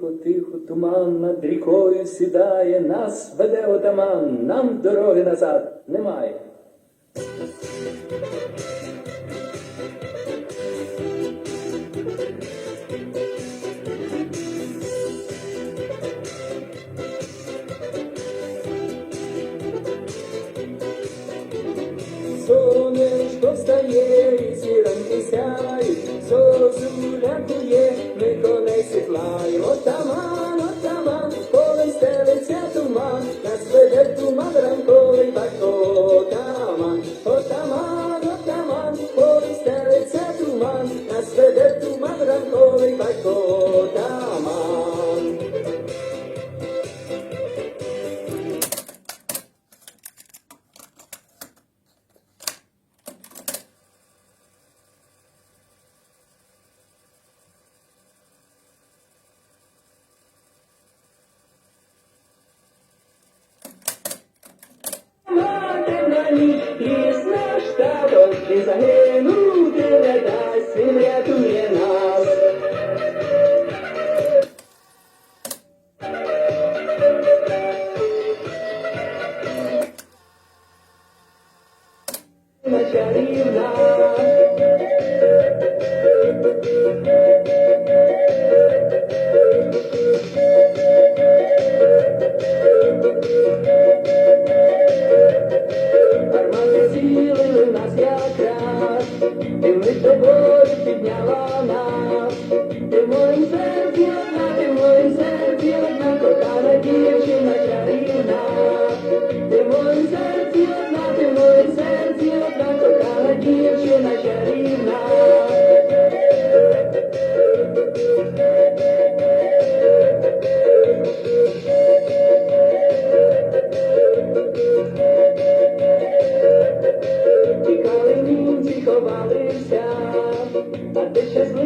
Тихо, тихо, туман над рікою сідає, нас веде отаман, нам дороги назад немає. Сонечко встає, і зіранки сяють, зозуля кує, ми коней сідлаємо. Отаман, отаман, На ніч пісня штабом, і загинути не дасть, він рятує нас. На і ми тобою підняла нас. Ти моїм серці ховалися, а ти щаслива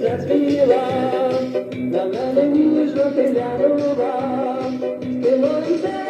дворі весна на мене ніжно ти глянула. Ти моїм